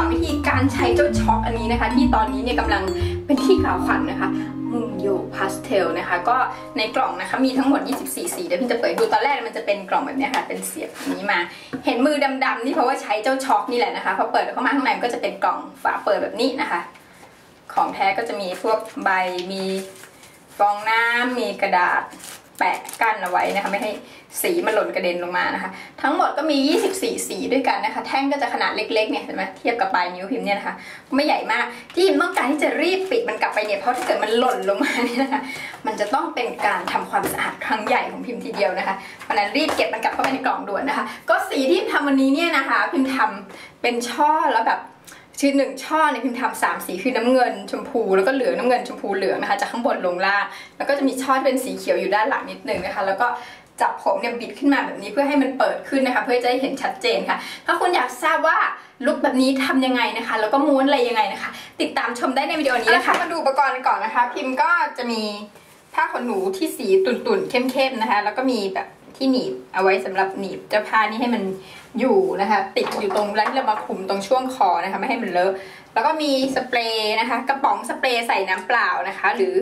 อนวิธีการใช้เจ้าช็อกอันนี้นะคะ ที่ตอนนี้เนี่ยกำลังเป็นที่กล่าวขวัญนะคะมุงโยพาสเทลนะคะ ก็ในกล่องนะคะมีทั้งหมด 24 สีเดี๋ยวพี่จะเปิดดูตอนแรกมันจะเป็นกล่องแบบนี้ค่ะ เป็นเสียบนี้มา เห็นมือดำๆนี่เพราะว่าใช้เจ้าช็อกนี่แหละนะคะพอเปิดเข้ามาข้างในมันก็จะเป็นกล่องฝาเปิดแบบนี้นะคะ ของแท้ก็จะมีพวกใบมีฟองน้ำมีกระดาษ แปะกั้นเอาไว้นะคะ ไม่ให้สีมันหล่นกระเด็นลงมานะคะ ทั้งหมดก็มี 24 สีด้วยกันนะคะ แท่งก็จะขนาดเล็กๆเนี่ยเห็นไหมเทียบกับปลายนิ้วพิมพ์เนี่ยนะคะไม่ใหญ่มากที่พิมต้องการที่จะรีบปิดมันกลับไปเนี่ยเพราะถ้าเกิดมันหล่นลงมาเนี่ยนะคะ มันจะต้องเป็นการทำความสะอาดครั้งใหญ่ของพิมพ์ทีเดียวนะคะเพราะนั้นรีบเก็บมันกลับเข้าไปในกล่องด่วนนะคะ ก็สีที่พิมทำวันนี้เนี่ยนะคะ พิมพ์ทำเป็นช่อแล้วแบบ ชื่อหนึ่งช่อเนี่ยพิมพ์ทำสามสีคือน้ำเงินชมพูแล้วก็เหลืองน้ำเงินชมพูเหลืองนะคะจากข้างบนลงล่างแล้วก็จะมีช่อที่เป็นสีเขียวอยู่ด้านหลังนิดนึงนะคะ แล้วก็จับผมเนี่ยบิดขึ้นมาแบบนี้เพื่อให้มันเปิดขึ้นนะคะ เพื่อจะได้เห็นชัดเจนค่ะ ถ้าคุณอยากทราบว่าลุคแบบนี้ทำยังไงนะคะ แล้วก็ม้วนอะไรยังไงนะคะ ติดตามชมได้ในวิดีโอนี้นะคะมาดูอุปกรณ์กันก่อนนะคะ พิมพ์ก็จะมีผ้าขนหนูที่สีตุ่นๆเข้มๆนะคะ แล้วก็มีแบบ ที่หนีบเอาไว้สำหรับหนีบเจ้าผ้านี่ให้มันอยู่นะคะ ติดอยู่ตรงเวลาที่เรามาคุมตรงช่วงคอนะคะไม่ให้มันเลอะแล้วก็มีสเปรย์นะคะ กระป๋องสเปรย์ใส่น้ำเปล่านะคะ หรือ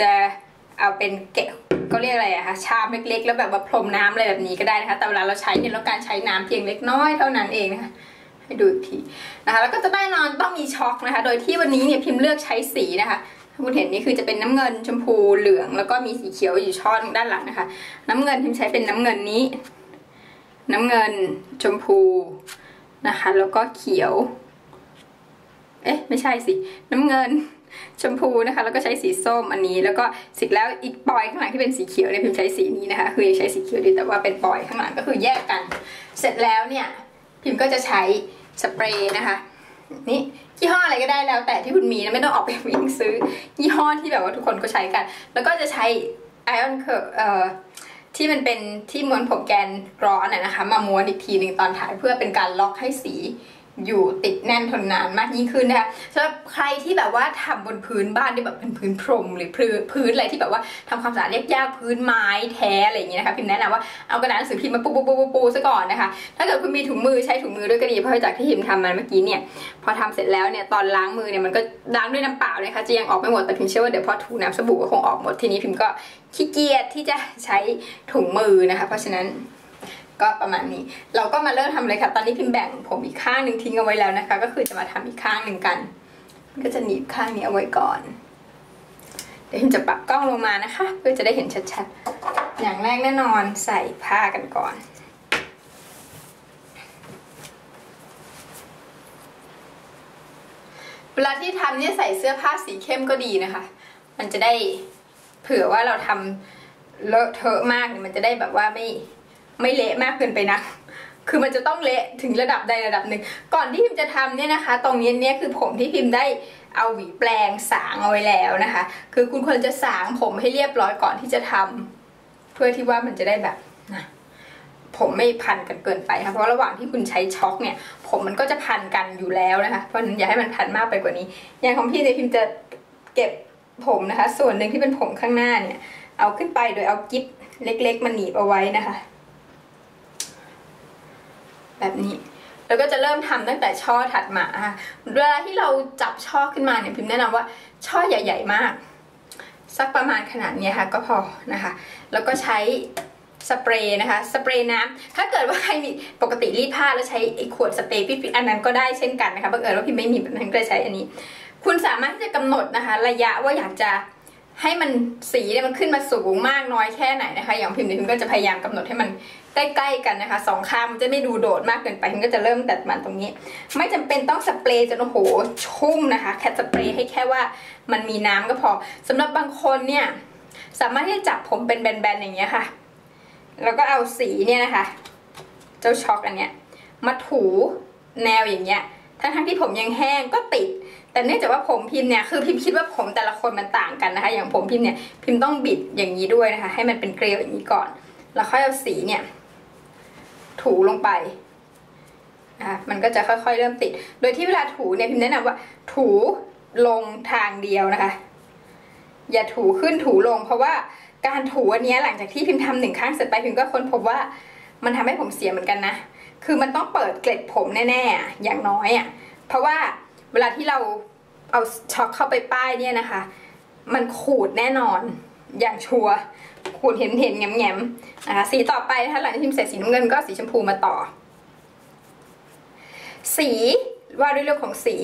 จะเอาเป็นเกะก็เรียกอะไรอะคะชามเล็กๆ แล้วแบบว่าพรมน้ำอะไรแบบนี้ก็ได้นะคะ แต่เวลาเราใช้เนี่ยเราการใช้น้ำเพียงเล็กน้อยเท่านั้นเองนะคะให้ดูอีกทีนะคะ แล้วก็จะได้นอนต้องมีช็อคนะคะ โดยที่วันนี้เนี่ยพิมพ์เลือกใช้สีนะคะ ถ้าคุณเห็นนี่คือจะเป็นน้ำเงินชมพูเหลือง แล้วก็มีสีเขียวอยู่ช่อนด้านหลังนะคะ น้ำเงินพิมใช้เป็นน้ำเงินนี้ น้ำเงินชมพูนะคะ แล้วก็เขียว เอ๊ะ ไม่ใช่สิ น้ำเงินชมพูนะคะ แล้วก็ใช้สีส้มอันนี้ แล้วก็สิแล้วอีกปอยข้างหลังที่เป็นสีเขียวเนี่ยพิมใช้สีนี้นะคะ คือใช้สีเขียวดีแต่ว่าเป็นปอยข้างหลังก็คือแยกกัน เสร็จแล้วเนี่ยพิมก็จะใช้สเปรย์นะคะ นี่ ยี่ห้ออะไรก็ได้แล้ว แต่ที่คุณมีนะไม่ต้องออกไปวิ่งซื้อ ยี่ห้อที่แบบว่าทุกคนก็ใช้กัน แล้วก็จะใช้ไอออนเคอร์เอ่อที่มันเป็นที่ม้วนผมแกนร้อนนะคะ มาม้วนอีกทีหนึ่งตอนถ่ายเพื่อเป็นการล็อกให้สี อยู่ติดแน่นทนนานมากยิ่งขึ้นนะคะสำหรับใครที่แบบว่าทำบนพื้นบ้านที่แบบเป็นพื้นพรมหรือพื้นพื้นอะไรที่แบบว่าทำความสะอาดเรียบยากพื้นไม้แท้อะไรอย่างเงี้ยนะคะพิมแนะนำว่าเอากระดาษหนังสือพิมพ์มาปูปูปูปูปูซะก่อนนะคะ ถ้าเกิดคุณมีถุงมือใช้ถุงมือด้วยก็ดีเพราะจากที่พิมทำมาเมื่อกี้เนี่ยพอทำเสร็จแล้วเนี่ยตอนล้างมือเนี่ยมันก็ล้างด้วยน้ำเปล่านะคะจะยังออกไม่หมดแต่พิมเชื่อว่าเดี๋ยวพอถูน้ำสบู่ก็คงออกหมดทีนี้พิมก็ขี้เกียจที่จะใช้ถุงมือนะคะ เพราะฉะนั้น ก็ประมาณนี้ เราก็มาเริ่มทำเลยค่ะ ตอนนี้พิมแบ่งผมอีกข้างหนึ่งทิ้งเอาไว้แล้วนะคะ ก็คือจะมาทำอีกข้างหนึ่งกัน ก็จะหนีบข้างนี้เอาไว้ก่อน เดี๋ยวพิมจะปรับกล้องลงมานะคะ เพื่อจะได้เห็นชัดๆ อย่างแรกแน่นอนใส่ผ้ากันก่อนเวลาที่ทำเนี่ยใส่เสื้อผ้าสีเข้มก็ดีนะคะ มันจะได้เผื่อว่าเราทำเลอะเทอะมากเนี่ยมันจะได้แบบว่าไม่ ไม่เละมากเกินไปนะคือมันจะต้องเละถึงระดับใดระดับหนึ่ง ก่อนที่พิมจะทำเนี่ยนะคะ ตรงนี้เนี่ยคือผมที่พิมได้เอาหวีแปลงสางเอาไว้แล้วนะคะ คือคุณควรจะสางผมให้เรียบร้อยก่อนที่จะทำเพื่อที่ว่ามันจะได้แบบนะผมไม่พันกันเกินไปค่ะเพราะระหว่างที่คุณใช้ช็อคเนี่ย ผมมันก็จะพันกันอยู่แล้วนะคะ เพราะฉะนั้นอย่าให้มันพันมากไปกว่านี้ อย่างของพี่เนี่ยพิมจะเก็บผมนะคะ ส่วนหนึ่งที่เป็นผมข้างหน้าเนี่ย เอาขึ้นไปโดยเอากิ๊บเล็ก ๆมาหนีบเอาไว้นะคะ แบบนี้ แล้วก็จะเริ่มทำตั้งแต่ช่อถัดมาเวลาที่เราจับช่อขึ้นมาเนี่ยพิมแนะนำว่าช่อใหญ่ ๆ มาก สักประมาณขนาดนี้ค่ะก็พอนะคะ แล้วก็ใช้สเปรย์นะคะสเปรย์น้ำถ้าเกิดว่าใครมีปกติรีดผ้าแล้วใช้ขวดสเปรย์ปิดๆอันนั้นก็ได้เช่นกันนะคะบังเอิญว่าพิมไม่มีแบบนั้นก็เลยใช้อันนี้ คุณสามารถที่จะกำหนดนะคะ ระยะว่าอยากจะ ให้มันสีเนี่ยมันขึ้นมาสูงมากน้อยแค่ไหนนะคะ อย่างพิมพ์เนี่ยพิมก็จะพยายามกำหนดให้มันใกล้ๆกันนะคะสองข้างมันจะไม่ดูโดดมากเกินไปพิมก็จะเริ่มตัดมันตรงนี้ ไม่จำเป็นต้องสเปรย์จนโอ้โหชุ่มนะคะ แค่สเปรย์ให้แค่ว่ามันมีน้ำก็พอสำหรับบางคนเนี่ยสามารถที่จะจับผมเป็นแบนๆอย่างเงี้ยค่ะ แล้วก็เอาสีเนี่ยนะคะ เจ้าช็อกอันเนี้ยมาถูแนวอย่างเงี้ย ทั้งๆที่ผมยังแห้งก็ติด แต่เนื่องจากว่าผมพิมพ์เนี่ยคือพิมพ์คิดว่าผมแต่ละคนมันต่างกันนะคะ อย่างผมพิมพ์เนี่ยพิมพ์ต้องบิดอย่างนี้ด้วยนะคะ ให้มันเป็นเกลียวอย่างนี้ก่อน แล้วค่อยเอาสีเนี่ย ถูลงไปนะคะมันก็จะค่อยๆเริ่มติด โดยที่เวลาถูเนี่ยพิมพ์แนะนำว่า ถูลงทางเดียวนะคะ อย่าถูขึ้นถูลง เพราะว่าการถูอันนี้หลังจากที่พิมพ์ทำหนึ่งข้งเสร็จไปพิมพ์ก็ค้นพบว่ามันทำให้ผมเสียเหมือนกันนะ คือมันต้องเปิดเกล็ดผมแน่ๆ อย่างน้อยอะ เพราะว่าเวลาที่เราเอาช็อคเข้าไปป้ายเนี่ยนะคะ มันขูดแน่นอน อย่างชัวขูดเห็นเห็นแง้มๆนะคะสีต่อไปถ้าหลังจากที่เสร็จสีน้ำเงินก็สีชมพูมาต่อ สีว่าด้วยเรื่องของสี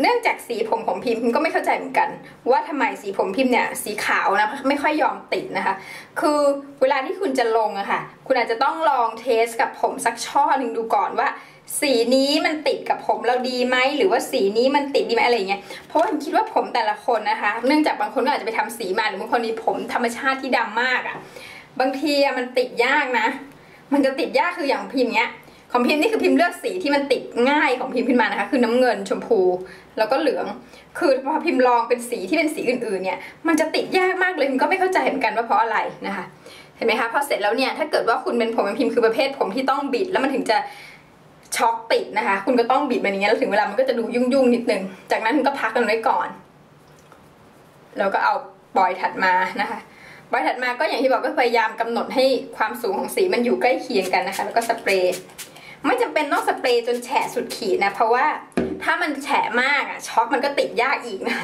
เนื่องจากสีผมของพิมพ์ก็ไม่เข้าใจเหมือนกัน ว่าทำไมสีผมพิมพ์เนี่ยสีขาวนะไม่ค่อยยอมติดนะคะ คือเวลาที่คุณจะลงอะค่ะ คุณอาจจะต้องลองเทสกับผมสักช่อหนึ่งดูก่อนว่า สีนี้มันติดกับผมเราดีไหมหรือว่าสีนี้มันติดดีไหมอะไรเงี้ยเพราะว่าผมคิดว่าผมแต่ละคนนะคะ เนื่องจากบางคนก็อาจจะไปทำสีมาหรือบางคนมีผมธรรมชาติที่ดำมากอะบางทีมันติดยากนะ มันจะติดยากคืออย่างพิมพ์เนี้ย ของพิมพ์นี่คือพิมพ์เลือกสีที่มันติดง่ายของพิมพ์ขึ้นมานะคะ คือน้ำเงินชมพู แล้วก็เหลือง คือพอพิมพ์ลองเป็นสีที่เป็นสีอื่นๆเนี่ย มันจะติดยากมากเลยพิมก็ไม่เข้าใจเหมือนกันว่าเพราะอะไรนะคะ เห็นไหมคะพอเสร็จแล้วเนี่ยถ้าเกิดว่าคุณเป็นผมเป็นพิมพ์คือประเภทผมที่ต้องบิดแล้วมันถึงจะช็อกติดนะคะ คุณก็ต้องบิดแบบนี้แล้วถึงเวลามันก็จะดูยุ่งๆนิดนึง จากนั้นคุณก็พักกันไว้ก่อน แล้วก็เอาปล่อยถัดมานะคะปล่อยถัดมาก็อย่างที่บอกก็พยายามกำหนดให้ความสูงของสีมันอยู่ใกล้เคียงกันนะคะ แล้วก็สเปรย์ ไม่จำเป็นต้องสเปรย์จนแฉะสุดขีดนะ เพราะว่าถ้ามันแฉะมากอะช็อกมันก็ติดยากอีกนะ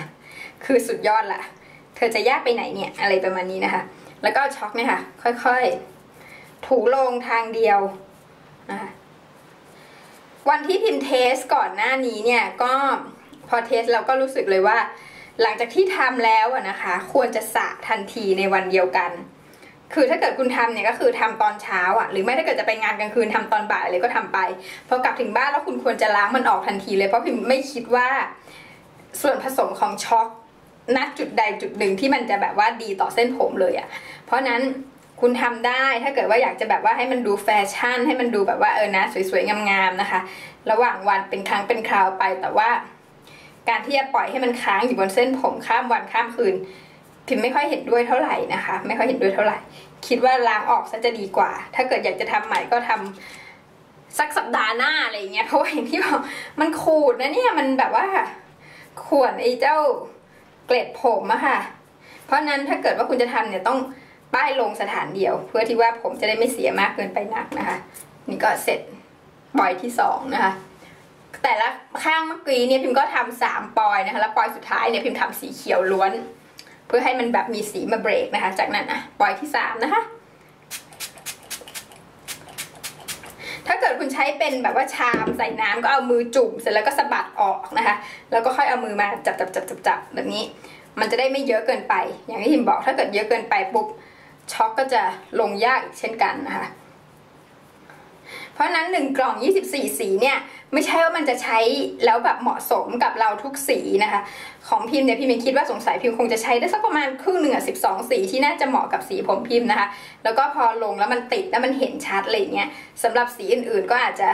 คือสุดยอดละเธอจะยากไปไหนเนี่ยอะไรประมาณนี้นะคะ แล้วก็ช็อกเนี่ยค่ะ ค่อยๆ ถูลงทางเดียวนะคะวันที่พิมพ์เทสก่อนหน้านี้เนี่ยก็พอเทสเราก็รู้สึกเลยว่า หลังจากที่ทำแล้วอะนะคะ ควรจะสระทันทีในวันเดียวกัน คือถ้าเกิดคุณทำเนี่ยก็คือทำตอนเช้าอะ หรือไม่ถ้าเกิดจะไปงานกลางคืนทำตอนบ่ายเลยก็ทำไปพอกลับถึงบ้านแล้วคุณควรจะล้างมันออกทันทีเลยเพราะพิมไม่คิดว่าส่วนผสมของช็อกณจุดใดจุดหนึ่งที่มันจะแบบว่าดีต่อเส้นผมเลยอะ เพราะนั้นคุณทำได้ถ้าเกิดว่าอยากจะแบบว่าให้มันดูแฟชั่น ให้มันดูแบบว่าเออนะสวยๆงามๆนะคะ ระหว่างวันเป็นครั้งเป็นคราวไปแต่ว่า การที่จะปล่อยให้มันค้างอยู่บนเส้นผมข้ามวันข้ามคืน พิมไม่ค่อยเห็นด้วยเท่าไหร่นะคะ ไม่ค่อยเห็นด้วยเท่าไหร่ คิดว่าล้างออกซะจะดีกว่า ถ้าเกิดอยากจะทำใหม่ก็ทำสักสัปดาห์หน้าอะไรเงี้ยเพราะว่าอย่างที่บอกมันขูดนะเนี่ยมันแบบว่าข่วนไอ้เจ้าเกล็ดผมอะค่ะ เพราะนั้นถ้าเกิดว่าคุณจะทำเนี่ยต้องป้ายลงสถานเดียว เพื่อที่ว่าผมจะได้ไม่เสียมากเกินไปนักนะคะ นี่ก็เสร็จปอยที่สองนะคะแต่ละข้างเมื่อกี้เนี่ยพิมก็ทำสามปอยนะคะแล้วปอยสุดท้ายเนี่ยพิมทำสีเขียวล้วน พื่อให้มันแบบมีสีมาเบรกนะคะ จากนั้นอะปล่อยที่สามนะคะ ถ้าเกิดคุณใช้เป็นแบบว่าชามใส่น้ำก็เอามือจุ่มเสร็จแล้วก็สะบัดออกนะคะ แล้วก็ค่อยเอามือมาจับจับจับจับจับแบบนี้ มันจะได้ไม่เยอะเกินไป อย่างที่พิมบอกถ้าเกิดเยอะเกินไปปุ๊บช็อกก็จะลงยากอีกเช่นกันนะคะ ราะนั้นหนึ่งกล่อง 24 สีเนี่ย ไม่ใช่ว่ามันจะใช้แล้วแบบเหมาะสมกับเราทุกสีนะคะ ของพิมพ์เนี่ยพิมพ์คิดว่าสงสัยพิมพ์คงจะใช้ได้สักประมาณครึ่งหนึ่งอะสิบสองสีที่น่าจะเหมาะกับสีผมพิมพ์นะคะ แล้วก็พอลงแล้วมันติดแล้วมันเห็นชัดอะไรเงี้ยสำหรับสีอื่นๆก็อาจจะ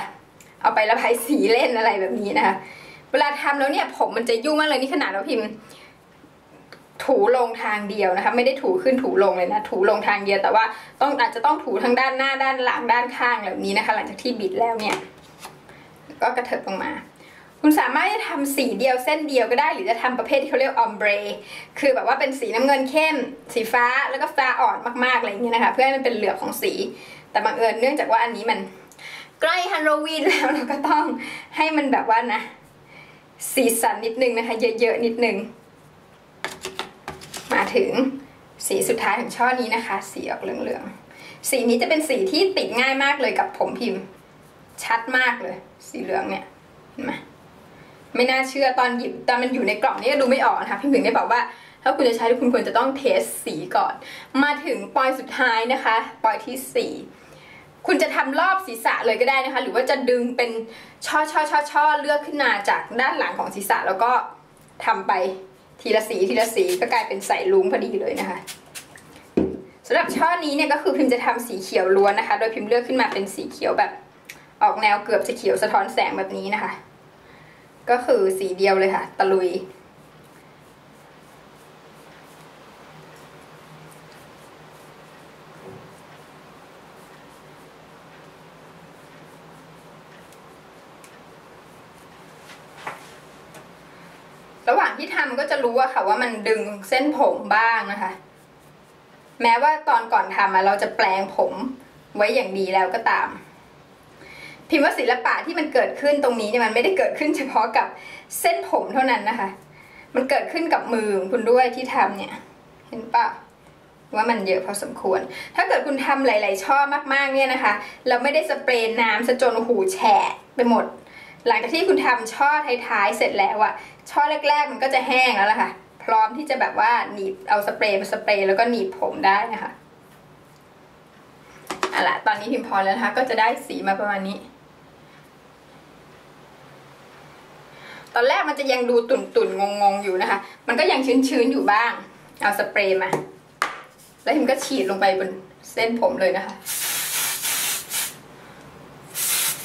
เอาไประบายสีเล่นอะไรแบบนี้นะคะ เวลาทำแล้วเนี่ยผมมันจะยุ่งมากเลยนี่ขนาดเราพิมพ์ ถูลงทางเดียวนะคะ ไม่ได้ถูขึ้นถูลงเลยนะ ถูลงทางเดียวแต่ว่าต้องอาจจะต้องถูทั้งด้านหน้าด้านหลังด้านข้างแบบนี้นะคะ หลังจากที่บิดแล้วเนี่ย ก็กระเถิบลงมา คุณสามารถจะทำสีเดียวเส้นเดียวก็ได้ หรือจะทำประเภทที่เขาเรียกออมเบรคือแบบว่าเป็นสีน้ำเงินเข้ม สีฟ้าแล้วก็ฟ้าอ่อนมากๆอะไรอย่างเงี้ยนะคะ เพื่อให้มันเป็นเหลือบของสี แต่บังเอิญเนื่องจากว่าอันนี้มันใกล้ฮาโลวีนแล้วเราก็ต้องให้มันแบบว่านะ สีสันนิดนึงนะคะ เยอะๆนิดนึง มาถึงสีสุดท้ายของช่อนี้นะคะ สีออกเหลืองๆ สีนี้จะเป็นสีที่ติดง่ายมากเลยกับผมพิมพ์ ชัดมากเลย สีเหลืองเนี่ยเห็นไหมไม่น่าเชื่อตอนหยิบตอนมันอยู่ในกล่องนี่ดูไม่ออกนะคะพี่ถึงได้บอกว่าถ้าคุณจะใช้คุณควรจะต้องเทสสีก่อน มาถึงปอยสุดท้ายนะคะปอยที่สี่คุณจะทำรอบศีรษะเลยก็ได้นะคะ หรือว่าจะดึงเป็นช่อช่อช่อช่อเลือกขึ้นมาจากด้านหลังของศีรษะแล้วก็ทำไป ทีละสีทีละสีก็กลายเป็นใส่ลุงพอดีเลยนะคะสำหรับช่อนี้เนี่ยก็คือพิมจะทำสีเขียวล้วนนะคะ โดยพิมเลือกขึ้นมาเป็นสีเขียวแบบ ออกแนวเกือบจะเขียวสะท้อนแสงแบบนี้นะคะ ก็คือสีเดียวเลยค่ะ ตะลุย ระหว่างที่ทำก็จะรู้อะค่ะว่ามันดึงเส้นผมบ้างนะคะ แม้ว่าตอนก่อนทำอะเราจะแปลงผมไว้อย่างดีแล้วก็ตาม พิมพ์ว่าศิลปะที่มันเกิดขึ้นตรงนี้เนี่ยมันไม่ได้เกิดขึ้นเฉพาะกับเส้นผมเท่านั้นนะคะ มันเกิดขึ้นกับมือของคุณด้วยที่ทำเนี่ย เห็นปะว่ามันเยอะพอสมควร ถ้าเกิดคุณทำหลาย ๆ ช่อมาก ๆ เนี่ยนะคะ เราไม่ได้สเปรย์น้ำซะจนหูแฉะไปหมด หลังจากที่คุณทำช่อท้ายๆเสร็จแล้วอะช่อแรก ๆ มันก็จะแห้งแล้วล่ะค่ะ พร้อมที่จะแบบว่าหนีบเอาสเปรย์มาสเปรย์แล้วก็หนีบผมได้นะคะเอาละตอนนี้พิมพ์พอแล้วนะคะ ก็จะได้สีมาประมาณนี้ ตอนแรกมันจะยังดูตุ่นตุ่นงงงๆอยู่นะคะ มันก็ยังชื้นชื้นๆอยู่บ้าง เอาสเปรย์มา แล้วพิมก็ฉีดลงไปบนเส้นผมเลยนะคะ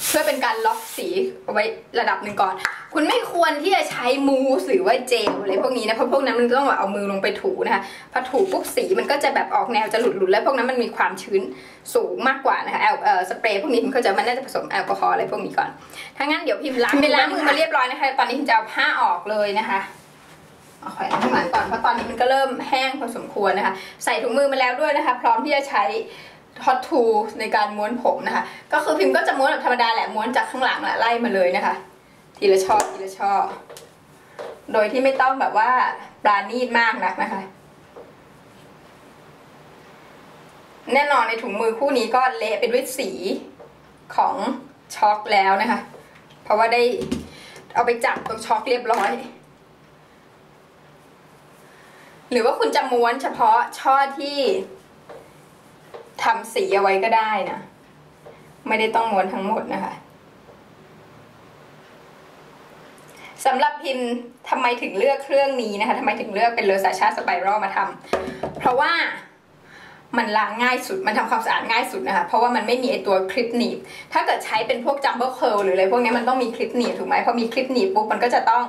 เพื่อเป็นการล็อกสี ไว้ระดับหนึ่งก่อน คุณไม่ควรที่จะใช้มูสหรือว่าเจลอะไรพวกนี้นะเพราะพวกนั้นมันต้องแบบเอามือลงไปถูนะคะพอถูปุ๊บสีมันก็จะแบบออกแนวจะหลุดๆแล้วพวกนั้นมันมีความชื้นสูงมากกว่านะคะแอลเอ่อสเปรย์พวกนี้มันก็จะมันน่าจะผสมแอลกอฮอล์อะไรพวกนี้ก่อนถ้างั้นเดี๋ยวพิมพ์ล้างพิมล้างมือมาเรียบร้อยนะคะ ตอนนี้พิมจะเอาผ้าออกเลยนะคะเอาแขวนข้างหลังก่อนเพราะตอนนี้มันก็เริ่มแห้งพอสมควรนะคะ ใส่ถุงมือมาแล้วด้วยนะคะ พร้อมที่จะใช้ ฮอตทูในการม้วนผมนะคะ ก็คือพิมพ์ก็จะม้วนแบบธรรมดาแหละม้วนจากข้างหลังแหละไล่มาเลยนะคะ ทีละช่อทีละช่อโดยที่ไม่ต้องแบบว่าปราณีตมากนักนะคะ แน่นอนในถุงมือคู่นี้ก็เละไปด้วยสีของช็อกแล้วนะคะ เพราะว่าได้เอาไปจับตรงช็อกเรียบร้อย หรือว่าคุณจะม้วนเฉพาะช่อที่ ทำสีเอาไว้ก็ได้นะ ไม่ได้ต้องม้วนทั้งหมดนะคะสำหรับพิมพ์ทำไมถึงเลือกเครื่องนี้นะคะทำไมถึงเลือกเป็นเลอซาชาสไปรัลมาทำเพราะว่ามันล้างง่ายสุด มันทำความสะอาดง่ายสุดนะคะ เพราะว่ามันไม่มีไอตัวคลิปหนีบ ถ้าเกิดใช้เป็นพวกจัมเบิลเคิลหรืออะไรพวกนี้มันต้องมีคลิปหนีบถูกไหมพอมีคลิปหนีบปุ๊บมันก็จะต้อง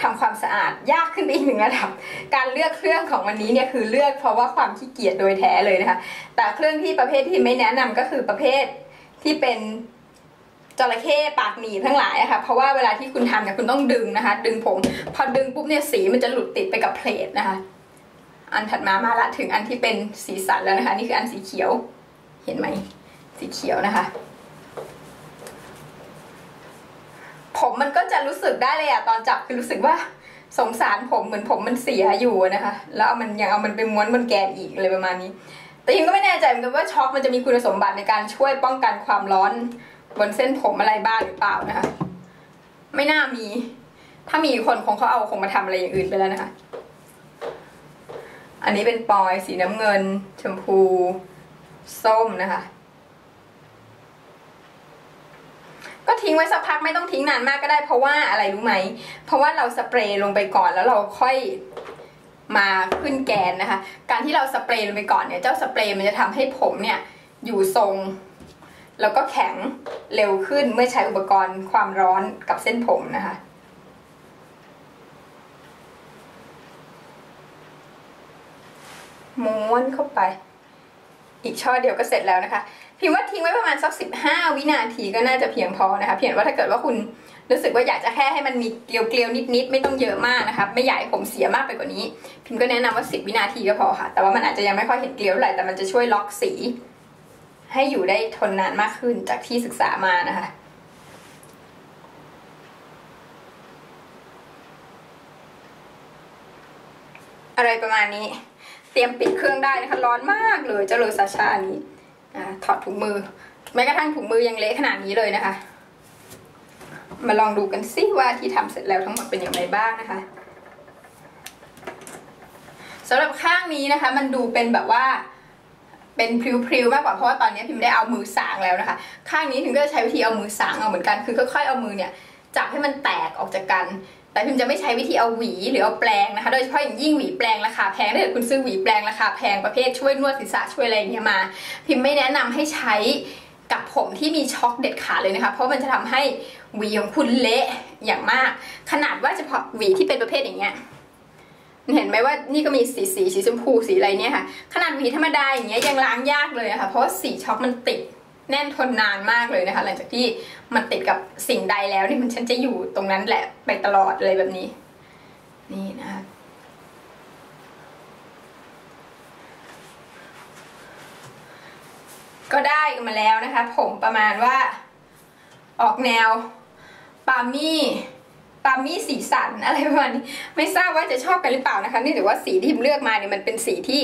ทำความสะอาดยากขึ้นไปอีกหนึ่งระดับ การเลือกเครื่องของวันนี้เนี่ยคือเลือกเพราะว่าความขี้เกียจโดยแท้เลยนะคะ แต่เครื่องที่ประเภทที่ไม่แนะนำก็คือประเภทที่เป็นจระเข้ปากหนีทั้งหลายอะค่ะ เพราะว่าเวลาที่คุณทำเนี่ยคุณต้องดึงนะคะ ดึงผม พอดึงปุ๊บเนี่ยสีมันจะหลุดติดไปกับเพลทนะคะ อันถัดมามาละถึงอันที่เป็นสีสันแล้วนะคะ นี่คืออันสีเขียว เห็นไหม สีเขียวนะคะ ผมมันก็จะ รู้สึกได้เลยอะตอนจับคือรู้สึกว่าสงสารผมเหมือนผมมันเสียอยู่นะคะ แล้วเอามันยังเอามันไปม้วนบนแกนอีกอะไรประมาณนี้ แต่ยังก็ไม่แน่ใจเหมือนกันว่าช็อคมันจะมีคุณสมบัติในการช่วยป้องกันความร้อนบนเส้นผมอะไรบ้างหรือเปล่านะคะ ไม่น่ามี ถ้ามีคนคงเขาเอาคงมาทำอะไรอย่างอื่นไปแล้วนะคะ อันนี้เป็นปอยสีน้ำเงิน ชมพู ส้มนะคะ ก็ ทิ้งไว้สักพักไม่ต้องทิ้งนานมากก็ได้ เพราะว่าอะไรรู้ไหม เพราะว่าเราสเปรย์ลงไปก่อนแล้วเราค่อยมาขึ้นแกนนะคะ การที่เราสเปรย์ลงไปก่อนเนี่ย เจ้าสเปรย์มันจะทำให้ผมเนี่ยอยู่ทรง แล้วก็แข็งเร็วขึ้นเมื่อใช้อุปกรณ์ความร้อนกับเส้นผมนะคะม้วนเข้าไป อีกช่อเดียวก็เสร็จแล้วนะคะ พิมพ์ว่าทิ้งไว้ประมาณสักสิบห้าวินาทีก็น่าจะเพียงพอนะคะ เพียงว่าถ้าเกิดว่าคุณรู้สึกว่าอยากจะแค่ให้มันมีเกลียวๆนิดๆไม่ต้องเยอะมากนะคะไม่อยากให้ผมเสียมากไปกว่านี้ พิมก็แนะนำว่าสิบวินาทีก็พอค่ะ แต่ว่ามันอาจจะยังไม่ค่อยเห็นเกลียวเท่าไหร่แต่มันจะช่วยล็อกสี ให้อยู่ได้ทนนานมากขึ้นจากที่ศึกษามานะคะอะไรประมาณนี้ เตรียมปิดเครื่องได้นะคะร้อนมากเลยเจ้าเลอซาชานี้ อ่าถอดถุงมือ แม้กระทั่งถุงมือยังเละขนาดนี้เลยนะคะ มาลองดูกันซิว่าที่ทำเสร็จแล้วทั้งหมดเป็นอย่างไรบ้างนะคะสำหรับข้างนี้นะคะ มันดูเป็นแบบว่าเป็นพริ้วๆมากกว่าเพราะว่าตอนนี้พิมได้เอามือสางแล้วนะคะ ข้างนี้ถึงก็จะใช้วิธีเอามือสางเอาเหมือนกัน คือค่อยๆเอามือเนี่ยจับให้มันแตกออกจากกัน แต่พิมจะไม่ใช้วิธีเอาหวีหรือเอาแปรงนะคะ โดยเฉพาะอย่างยิ่งหวีแปรงราคาแพงถ้าเกิดคุณซื้อหวีแปรงราคาแพงประเภทช่วยนวดศีรษะช่วยอะไรอย่างเงี้ยมา พิมไม่แนะนำให้ใช้กับผมที่มีช็อคเด็ดขาดเลยนะคะ เพราะมันจะทำให้หวีของคุณเละอย่างมาก ขนาดว่าเฉพาะหวีที่เป็นประเภทอย่างเงี้ยเห็นไหมว่านี่ก็มีสีสีสีชมพูสีอะไรเนี่ยค่ะ ขนาดหวีธรรมดาอย่างเงี้ยยังล้างยากเลยอะค่ะ เพราะสีช็อกมันติด แน่นทนนานมากเลยนะคะ หลังจากที่มันติดกับสิ่งใดแล้วนี่มันฉันจะอยู่ตรงนั้นแหละไปตลอดอะไรแบบนี้ นี่นะคะก็ได้มาแล้วนะคะ ผมประมาณว่า ออกแนวปามี่ปามี่สีสันอะไรประมาณนี้ ไม่ทราบว่าจะชอบกันหรือเปล่านะคะนี่ถือว่าสีที่พิมเลือกมาเนี่ยมันเป็นสีที่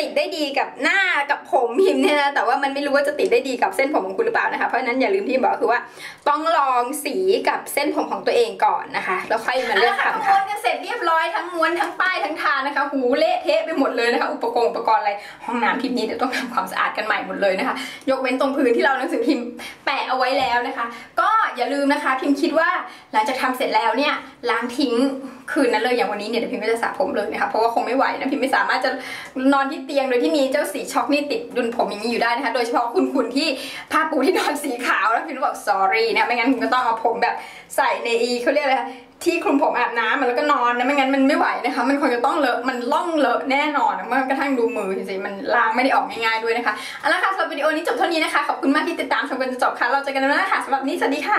ติดได้ดีกับหน้ากับผมพิมเนี่ยนะแต่ว่ามันไม่รู้ว่าจะติดได้ดีกับเส้นผมของคุณหรือเปล่านะคะเพราะฉะนั้นอย่าลืมที่พิมบอกคือว่า ต้องลองสีกับเส้นผมของตัวเองก่อนนะคะ แล้วค่อยมาเลือกทำค่ะม้วนกันเสร็จเรียบร้อยทั้งม้วนทั้งป้ายทั้งทานะคะ หูเละเทะไปหมดเลยนะคะอุปกรณ์อุปกรณ์อะไรห้องน้ำพิมพ์นี้เดี๋ยวต้องทำความสะอาดกันใหม่หมดเลยนะคะ ยกเว้นตรงพื้นที่เราหนังสือพิมพ์แปะเอาไว้แล้วนะคะ อย่าลืมนะคะ พิมพ์คิดว่าหลังจากทำเสร็จแล้วเนี่ยล้างทิ้งคืนนั้นเลยอย่างวันนี้เนี่ยเดี๋ยวพิมก็จะสระผมเลยนะคะเพราะว่าคงไม่ไหวนะพิมไม่สามารถจะนอนที่เตียงโดยที่มีเจ้าสีช็อกนี่ติดดุนผมอย่างนี้อยู่ได้นะคะ โดยเฉพาะคุณคุณที่ผ้าปูที่นอนสีขาวแล้วพิมบอก sorry นะไม่งั้นคุณก็ต้องเอาผมแบบใส่ในอีเขาเรียกอะไรคะ ที่คลุมผมอาบน้ำแล้วก็นอนนะไม่งั้นมันไม่ไหวนะคะ มันคงจะต้องเลอะมันล่องเลอะแน่นอนเมื่อกระทั่งดูมือจริงๆมันล้างไม่ได้ออกง่ายๆด้วยนะคะเอาละค่ะสำหรับวิดีโอนี้จบเท่านี้นะคะขอบคุณมากที่ติดตามชมกันจนจบค่ะเราเจอกันแล้วนะคะสำหรับนี้สวัสดีค่ะ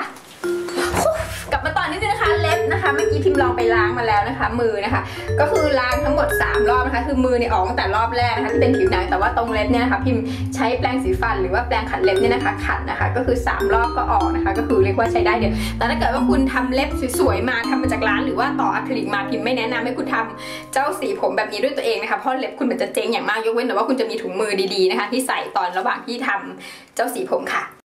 กลับมาตอนนิดนึงนะคะเล็บนะคะเมื่อกี้พิมพ์ลองไปล้างมาแล้วนะคะ มือนะคะ ก็คือล้างทั้งหมด 3 รอบนะคะคือมือเนี่ยออกตั้งแต่รอบแรกนะคะที่เป็นผิวหนังแต่ว่าตรงเล็บเนี่ยนะคะพิมพ์ใช้แปรงสีฟันหรือว่าแปรงขัดเล็บเนี่ยนะคะขัดนะคะ ก็คือ 3 รอบก็ออกนะคะ ก็คือเรียกว่าใช้ได้เดียวแต่ถ้าเกิดว่าคุณทำเล็บสวยๆมาทำมาจากร้านหรือว่าต่ออะคริลิกมาพิมพ์ไม่แนะนำให้คุณทำเจ้าสีผมแบบนี้ด้วยตัวเองนะคะเพราะเล็บคุณมันจะเจ๊งอย่างมากยกเว้นแต่ว่าคุณจะมีถุงมือดีๆนะคะ ที่ใส่ตอนระหว่างที่ทำเจ้าสีผมค่ะ